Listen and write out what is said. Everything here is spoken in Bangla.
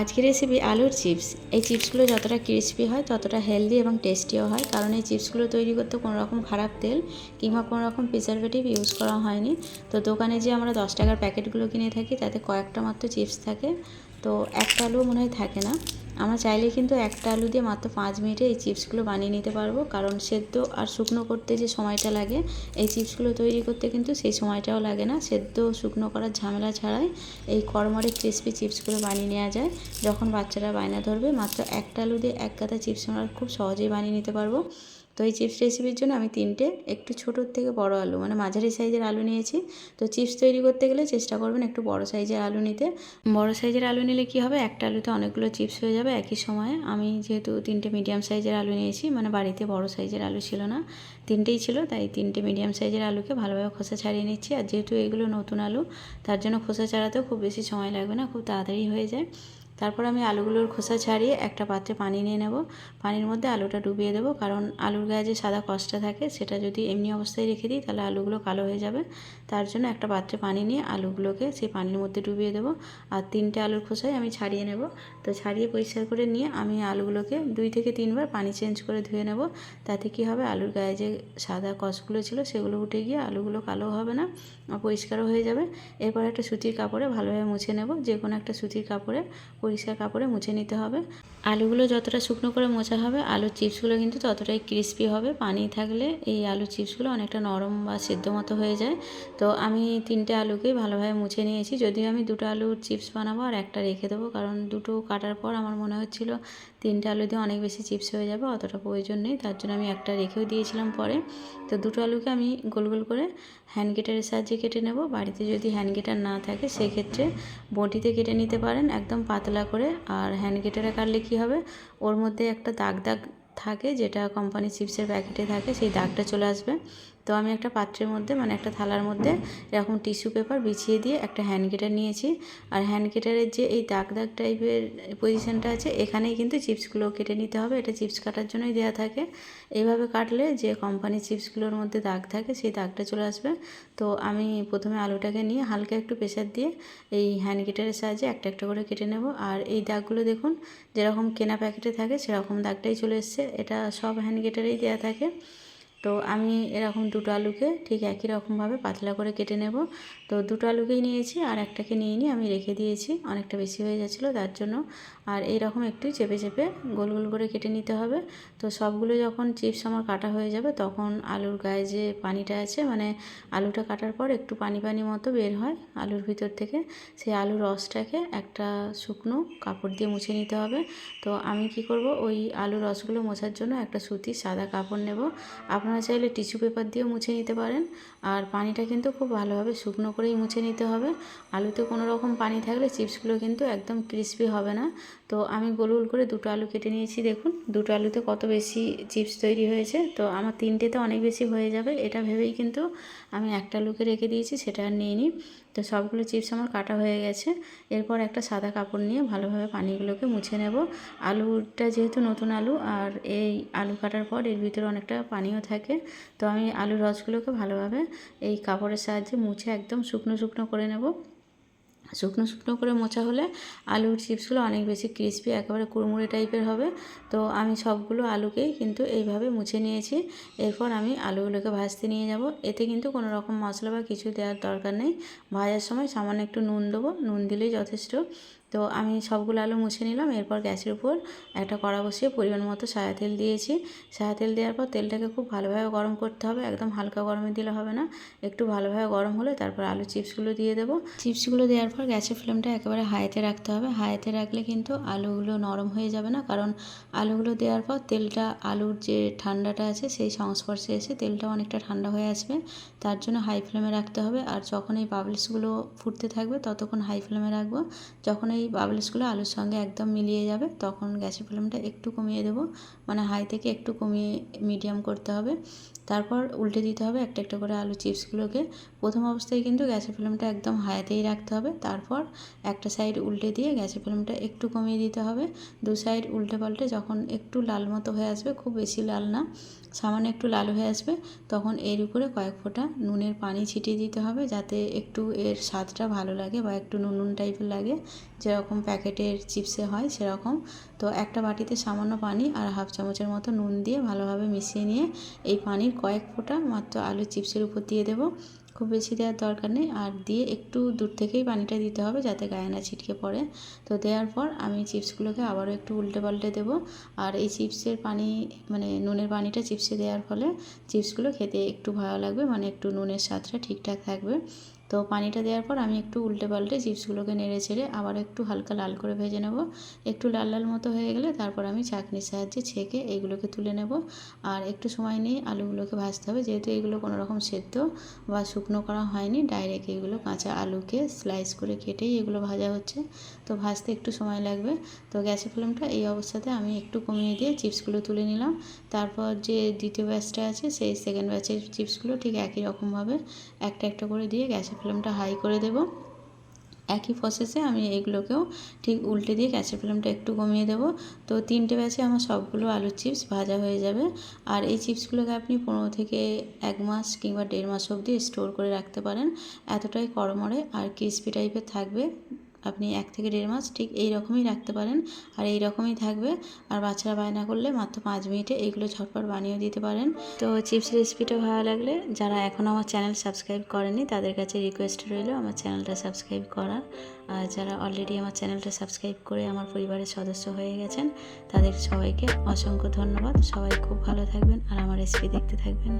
আজকের রেসিপি আলুর চিপস এই চিপসগুলো যতটা ক্রিসপি হয়, ততটা হেলদি এবং টেস্টিও হয়। কারণ এই চিপসগুলো তৈরি করতে কোনো রকম খারাপ তেল কিংবা কোনো রকম প্রিজারভেটিভ ইউজ করা হয়নি। তো দোকানে যে আমরা দশ টাকার প্যাকেটগুলো কিনে থাকি, তাতে কয়েকটা মাত্র চিপস থাকে। তো একটা আলুও মনে হয় থাকে না। আমরা চাইলে কিন্তু একটা আলু দিয়ে মাত্র পাঁচ মিনিটে এই চিপসগুলো বানিয়ে নিতে পারব। কারণ সেদ্ধ আর শুকনো করতে যে সময়টা লাগে, এই চিপসগুলো তৈরি করতে কিন্তু সেই সময়টাও লাগে না। সেদ্ধ শুকনো করার ঝামেলা ছাড়াই এই কড়মড়ে ক্রিসপি চিপসগুলো বানিয়ে নেওয়া যায়। যখন বাচ্চারা বায়না ধরবে, মাত্র একটা আলু দিয়ে এক গাদা চিপস আমরা খুব সহজেই বানিয়ে নিতে পারব। তো এই চিপস রেসিপির জন্য আমি তিনটে, একটু ছোটোর থেকে বড় আলু মানে মাঝারি সাইজের আলু নিয়েছি। তো চিপস তৈরি করতে গেলে চেষ্টা করবেন একটু বড় সাইজের আলু নিতে। বড় সাইজের আলু নিলে কি হবে? একটা আলুতে অনেকগুলো চিপস হয়ে যাবে একই সময়ে। আমি যেহেতু তিনটে মিডিয়াম সাইজের আলু নিয়েছি মানে বাড়িতে বড় সাইজের আলু ছিল না। তিনটেই ছিল, তাই তিনটে মিডিয়াম সাইজের আলুকে ভালোভাবে খোসা ছাড়িয়ে নিচ্ছি। আর যেহেতু এগুলো নতুন আলু, তার জন্য খোসা ছাড়াতেও খুব বেশি সময় লাগবে না, খুব তাড়াতাড়ি হয়ে যায়। তারপর আমি আলুগুলোর খোসা ছাড়িয়ে একটা পাত্রে পানি নিয়ে নেব। পানির মধ্যে আলুটা ডুবিয়ে দেবো কারণ আলুর গায়ে যে সাদা কষটা থাকে সেটা যদি এমনি অবস্থায় রেখে দিই তাহলে আলুগুলো কালো হয়ে যাবে। তার জন্য একটা পাত্রে পানি নিয়ে আলুগুলোকে সেই পানির মধ্যে ডুবিয়ে দেবো আর তিনটে আলুর খোসাই আমি ছাড়িয়ে নেব। তো ছাড়িয়ে পরিষ্কার করে নিয়ে আমি আলুগুলোকে দুই থেকে তিনবার পানি চেঞ্জ করে ধুয়ে নেব। তাতে কি হবে? আলুর গায়ে যে সাদা কষগুলো ছিল সেগুলো উঠে গিয়ে আলুগুলো কালো হবে না, পরিষ্কারও হয়ে যাবে। এরপর একটা সুতির কাপড়ে ভালোভাবে মুছে নেব। যে কোনো একটা সুতির কাপড়ে পরিষ্কার কাপড়ে মুছে নিতে হবে। আলুগুলো যতটা শুকনো করে মোছা হবে, আলুর চিপসগুলো কিন্তু ততটাই ক্রিস্পি হবে। পানি থাকলে এই আলুর চিপসগুলো অনেকটা নরম বা সিদ্ধ মতো হয়ে যায়। তো আমি তিনটে আলুকেই ভালোভাবে মুছে নিয়েছি। যদিও আমি দুটো আলুর চিপস বানাবো আর একটা রেখে দেবো, কারণ দুটো কাটার পর আমার মনে হচ্ছিল তিনটে আলু দিয়ে অনেক বেশি চিপস হয়ে যাবে, অতটা প্রয়োজন নেই। তার জন্য আমি একটা রেখেও দিয়েছিলাম পরে। তো দুটো আলুকে আমি গোল গোল করে হ্যান্ড গেটারের সাহায্যে কেটে নেব। বাড়িতে যদি হ্যান্ড গেটার না থাকে, সেক্ষেত্রে বটিতে কেটে নিতে পারেন, একদম পাতলা করে। আর হ্যান্ড গেটারে কাটলে কী হবে? ওর মধ্যে একটা দাগ দাগ থাকে যেটা কোম্পানি চিপসের প্যাকেটে থাকে, সেই দাগটা চলে আসবে। তো আমি একটা পাত্রের মধ্যে মানে একটা থালার মধ্যে এরকম টিস্যু পেপার বিছিয়ে দিয়ে একটা হ্যান্ড গেটার নিয়েছি। আর হ্যান্ড গেটারের যে এই দাগ দাগ টাইপের পজিশানটা আছে, এখানেই কিন্তু চিপসগুলো কেটে নিতে হবে। এটা চিপস কাটার জন্যই দেওয়া থাকে। এইভাবে কাটলে যে কোম্পানি চিপসগুলোর মধ্যে দাগ থাকে, সেই দাগটা চলে আসবে। তো আমি প্রথমে আলুটাকে নিয়ে হালকা একটু প্রেশার দিয়ে এই হ্যান্ড গেটারের সাহায্যে একটা একটা করে কেটে নেব। আর এই দাগগুলো দেখুন, যেরকম কেনা প্যাকেটে থাকে, সেরকম দাগটাই চলে এসছে। এটা সব হ্যান্ড গেটারেই দেওয়া থাকে। তো আমি এরকম দুটো আলুকে ঠিক একই রকমভাবে পাতলা করে কেটে নেব। তো দুটো আলুকেই নিয়েছি আর একটাকে নিয়ে নিয়ে আমি রেখে দিয়েছি, অনেকটা বেশি হয়ে যাচ্ছিল তার জন্য। আর এই রকম একটু চেপে চেপে গোল গোল করে কেটে নিতে হবে। তো সবগুলো যখন চিপস আমার কাটা হয়ে যাবে তখন আলুর গায়ে যে পানিটা আছে মানে আলুটা কাটার পর একটু পানি পানি মতো বের হয় আলুর ভিতর থেকে, সেই আলুর রসটাকে একটা শুকনো কাপড় দিয়ে মুছে নিতে হবে। তো আমি কি করব, ওই আলুর রসগুলো মোছার জন্য একটা সুতির সাদা কাপড় নেব। আপনারা চাইলে টিস্যু পেপার দিয়েও মুছে নিতে পারেন। আর পানিটা কিন্তু খুব ভালোভাবে শুকনো করেই মুছে নিতে হবে। আলুতে কোনো রকম পানি থাকলে চিপসগুলো কিন্তু একদম ক্রিস্পি হবে না। তো আমি গোল গোল করে দুটো আলু কেটে নিয়েছি, দেখুন। দুটো আলুতে কত বেশি চিপস তৈরি হয়েছে। তো আমার তিনটেতে অনেক বেশি হয়ে যাবে। এটা ভেবেই কিন্তু আমি একটা আলুকে রেখে দিয়েছি, সেটা আর নিয়ে নিই তো সবগুলো চিপস আমার কাটা হয়ে গেছে। এরপর একটা সাদা কাপড় নিয়ে ভালোভাবে পানিগুলোকে মুছে নেব। আলুটা যেহেতু নতুন আলু, আর এই আলু কাটার পর এর ভিতরে অনেকটা পানিও থাকে। তো আমি আলুর রসগুলোকে ভালোভাবে এই কাপড়ের সাহায্যে মুছে একদম শুকনো শুকনো করে নেব। শুকনো শুকনো করে মোছা হলে আলুর চিপসগুলো অনেক বেশি ক্রিস্পি একেবারে কুড়মুড়ে টাইপের হবে। তো আমি সবগুলো আলুকেই কিন্তু এইভাবে মুছে নিয়েছি। এরপর আমি আলুগুলোকে ভাজতে নিয়ে যাব। এতে কিন্তু কোনো রকম মশলা বা কিছু দেওয়ার দরকার নেই। ভাজার সময় সামান্য একটু নুন দেবো। নুন দিলেই যথেষ্ট। তো আমি সবগুলো আলু মুছে নিলাম, এরপর গ্যাসের উপর একটা কড়া বসিয়ে পরিমাণ মতো সায়া তেল দিয়েছি। সায়া তেল দেওয়ার পর তেলটাকে খুব ভালোভাবে গরম করতে হবে, একদম হালকা গরমে দিলে হবে না। একটু ভালোভাবে গরম হলে তারপর আলু চিপসগুলো দিয়ে দেবো। চিপসগুলো দেওয়ার পর গ্যাসের ফ্লেমটা একেবারে হাইতে রাখতে হবে। হাইতে রাখলে কিন্তু আলুগুলো নরম হয়ে যাবে না, কারণ আলুগুলো দেওয়ার পর তেলটা, আলুর যে ঠান্ডাটা আছে সেই সংস্পর্শে এসে তেলটা অনেকটা ঠান্ডা হয়ে আসবে। তার জন্য হাই ফ্লেমে রাখতে হবে। আর যখন এই বাবলসগুলো ফুটতে থাকবে ততক্ষণ হাই ফ্লেমে রাখব। যখন বাবলসগুলো আলুর সঙ্গে একদম মিলিয়ে যাবে, তখন গ্যাসের ফ্লেমটা একটু কমিয়ে দেবো। মানে হাই থেকে একটু কমিয়ে মিডিয়াম করতে হবে। তারপর উল্টে দিতে হবে একটা একটা করে আলু চিপসগুলোকে প্রথম অবস্থায় কিন্তু গ্যাসের ফ্লেমটা একদম হাইতেই রাখতে হবে। তারপর একটা সাইড উল্টে দিয়ে গ্যাসের ফ্লেমটা একটু কমিয়ে দিতে হবে। দু সাইড উল্টে পাল্টে যখন একটু লাল মতো হয়ে আসবে, খুব বেশি লাল না, সামান্য একটু লাল হয়ে আসবে, তখন এর উপরে কয়েক ফোঁটা নুনের পানি ছিটিয়ে দিতে হবে, যাতে একটু এর স্বাদটা ভালো লাগে বা একটু নুন নুন টাইপের লাগে। যেরকম প্যাকেটের চিপসে হয় সেরকম। তো একটা বাটিতে সামান্য পানি আর হাফ চামচের মতো নুন দিয়ে ভালোভাবে মিশিয়ে নিয়ে এই পানির কয়েক ফোঁটা মাত্র আলু চিপসের উপর দিয়ে দেবো। খুব বেশি দেওয়ার দরকার নেই আর দিয়ে একটু দূর থেকেই পানিটা দিতে হবে যাতে গায়ে না ছিটকে পড়ে। তো দেওয়ার পর আমি চিপসগুলোকে আবারও একটু উল্টে পাল্টে দেবো। আর এই চিপসের পানি মানে নুনের পানিটা চিপসে দেওয়ার ফলে চিপসগুলো খেতে একটু ভালো লাগবে মানে একটু নুনের স্বাদটা ঠিকঠাক থাকবে। তো পানিটা দেওয়ার পর আমি একটু উল্টে পাল্টে চিপসগুলোকে নেড়ে ছেড়ে আবার একটু হালকা লাল করে ভেজে নেব। একটু লাল লাল মতো হয়ে গেলে তারপর আমি চাকনির সাহায্যে ছেঁকে এইগুলোকে তুলে নেব। আর একটু সময় নিয়ে আলুগুলোকে ভাজতে হবে। যেহেতু এগুলো কোনো রকম সেদ্ধ বা শুকনো করা হয়নি, ডাইরেক্ট এগুলো কাঁচা আলুকে স্লাইস করে কেটেই এগুলো ভাজা হচ্ছে। তো ভাজতে একটু সময় লাগবে। তো গ্যাসের ফ্লেমটা এই অবস্থাতে আমি একটু কমিয়ে দিয়ে চিপসগুলো তুলে নিলাম। তারপর যে দ্বিতীয় ব্যাচটা আছে, সেই সেকেন্ড ব্যাচের চিপসগুলো ঠিক একই রকমভাবে একটা একটা করে দিয়ে গ্যাসের ফ্লেমটা হাই করে দেব। একই প্রসেসে আমি এইগুলোকেও ঠিক উল্টে দিয়ে গ্যাসের ফ্লেমটা একটু কমিয়ে দেব। তো তিনটে ব্যাচে আমার সবগুলো আলুর চিপস ভাজা হয়ে যাবে। আর এই চিপসগুলোকে আপনি পনেরো থেকে এক মাস কিংবা দেড় মাস অবধি স্টোর করে রাখতে পারেন। এতটাই করমরে আর ক্রিস্পি টাইপের থাকবে। আপনি এক থেকে দেড় মাস ঠিক এই রকমই রাখতে পারেন আর এই রকমই থাকবে। আর বাচ্চারা বায়না করলে মাত্র পাঁচ মিনিটে এইগুলো ঝটপট বানিয়ে দিতে পারেন। তো চিপস রেসিপিটা ভালো লাগলে যারা এখনও আমার চ্যানেল সাবস্ক্রাইব করেনি তাদের কাছে রিকোয়েস্ট রইল আমার চ্যানেলটা সাবস্ক্রাইব করার। আর যারা অলরেডি আমার চ্যানেলটা সাবস্ক্রাইব করে আমার পরিবারের সদস্য হয়ে গেছেন তাদের সবাইকে অসংখ্য ধন্যবাদ। সবাই খুব ভালো থাকবেন আর আমার রেসিপি দেখতে থাকবেন।